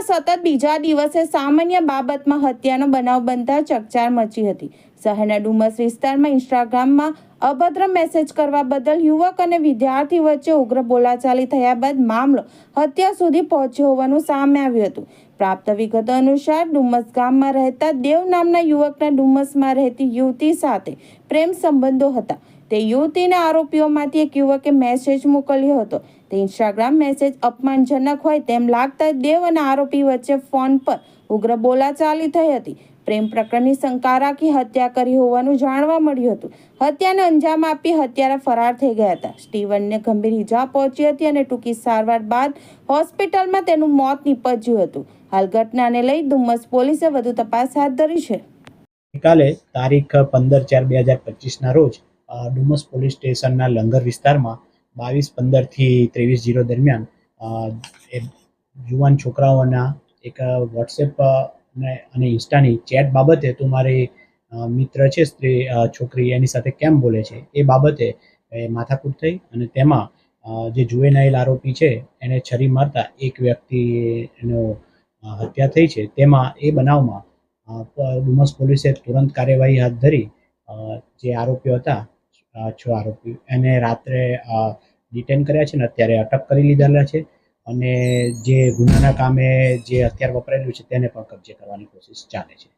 સતત બીજા દિવસે સામાન્ય બાબતમાં હત્યાનો બનાવ બનતા ચકચાર મચી હતી. શહેરના ડુમસ વિસ્તારમાં ઇન્સ્ટાગ્રામમાં અભદ્ર મેસેજ કરવા બદલ યુવક અને વિદ્યાર્થી વચ્ચે ઉગ્ર બોલાચાલી થયા બાદ મામલો હત્યા સુધી પહોંચ્યો હોવાનું સામે આવ્યું હતું. પ્રાપ્ત વિગતો અનુસાર ડુમસ ગામમાં રહેતા દેવ નામના યુવકના ડુમસમાં રહેતી યુવતી સાથે પ્રેમ સંબંધો હતા. તે યુવતીના આરોપીઓમાંથી એક યુવકે મેસેજ મોકલ્યો હતો. તે ઇન્સ્ટાગ્રામ મેસેજ અપમાનજનક હોય તેમ લાગતા દેવ અને આરોપી વચ્ચે ફોન પર ઉગ્ર બોલાચાલી થઈ હતી. પ્રેમ પ્રકરણની શંકા રાખી હત્યા કરી હોવાનું જાણવા મળ્યું હતું. હત્યાને અંજામ આપી હત્યારા ફરાર થઈ ગયા હતા. સ્ટીવનને ગંભીર ઇજા પહોંચી હતી અને ટૂંકી સારવાર બાદ હોસ્પિટલમાં તેનું મોત નીપજ્યું હતું. હાલ ઘટનાને લઈ ધુમ્મસ પોલીસે વધુ તપાસ હાથ ધરી છે. કાલે તારીખ પંદર ચાર બે હજાર પચીસના રોજ ડુમસ પોલીસ સ્ટેશનના લંગર વિસ્તારમાં બાવીસ પંદરથી ત્રેવીસ જીરો દરમિયાન એ યુવાન છોકરાઓના એક વોટ્સએપ અને ઇન્સ્ટાની ચેટ બાબતે તું મારી મિત્ર છે સ્ત્રી છોકરી એની સાથે કેમ બોલે છે? એ બાબતે માથાકૂટ થઈ અને તેમાં જે જુએનાઇલ આરોપી છે એને છરી મારતા એક વ્યક્તિ એનો હત્યા થઈ છે. તેમાં એ બનાવમાં ડુમસ પોલીસે તુરંત કાર્યવાહી હાથ ધરી જે આરોપીઓ હતા છ આરોપીઓ એને રાત્રે ડિટેન કર્યા છે ને અત્યારે અટક કરી લીધેલા છે અને જે ગુનાના કામે જે હથિયાર વપરાયેલું છે તેને પણ કબજે કરવાની કોશિશ ચાલે છે.